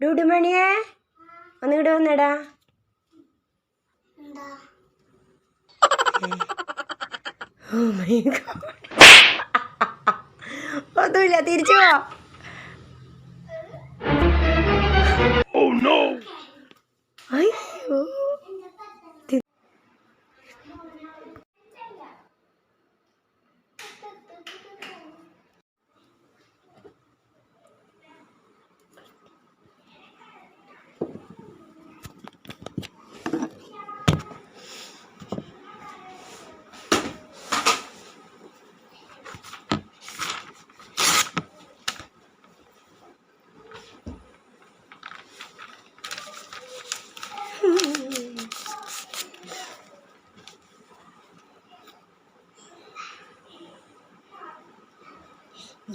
ഡുഡുമണിയെ ഒന്നിങ്ങോട്ട് വന്നെടാ. Oh my God ഒന്നുമില്ല തിരിച്ചു പോ. അയ്യോ.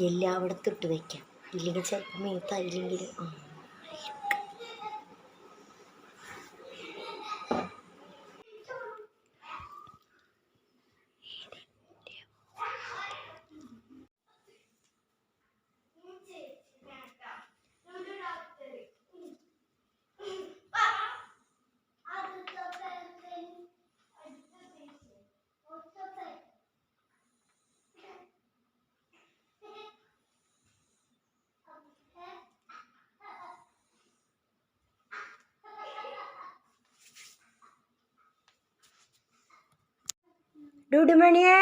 എല്ലായിടത്തും ഇട്ട് വെക്കാം. ഇല്ലെങ്കിൽ ചിലപ്പോൾ മീത്തായില്ലെങ്കിൽ ആ. ഡുഡുമണിയെ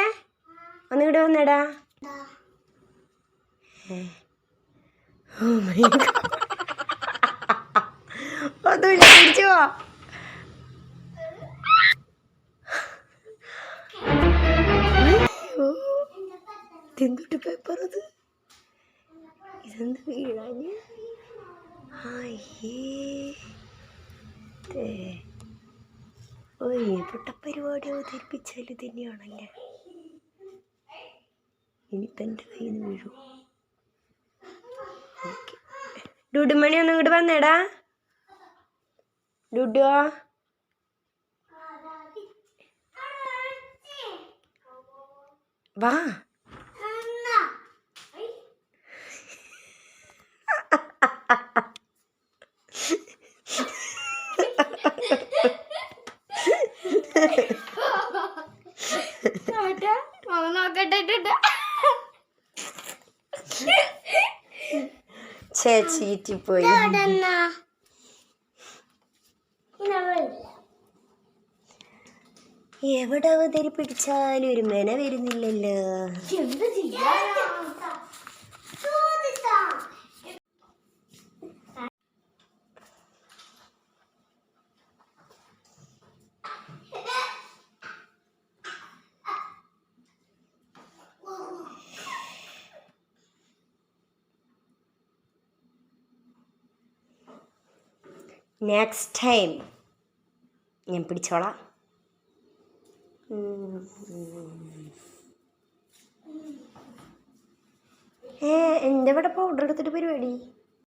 ഒന്നിങ്ങോട്ട് വന്നെടാ. ഒന്നുമില്ല തിരിച്ചു പേപ്പർ അത്? ഇതെന്ത് വീഴാഞ്ഞ്? അയ്യേ. ഓ ഏതുട്ട പരിപാടി അവതരിപ്പിച്ചാൽ തന്നെയാണല്ലേ? ഇനി തന്റെ കയ്യിൽ നിന്ന് വീഴൂ ഡുഡുമണി ഒന്ന് ഇങ്ങോട്ട് വന്നേടാ. ഡുഡോ വാ. ചേച്ചീറ്റി പോയി എവിടെ അവതരിപ്പിടിച്ചാലും ഒരു മെന വരുന്നില്ലല്ലോ. നെക്സ്റ്റ് ടൈം ഞാൻ പിടിച്ചോളാം. ഏ എന്റെ ഇവിടെ പൗഡർ എടുത്തിട്ട് പരിപാടി?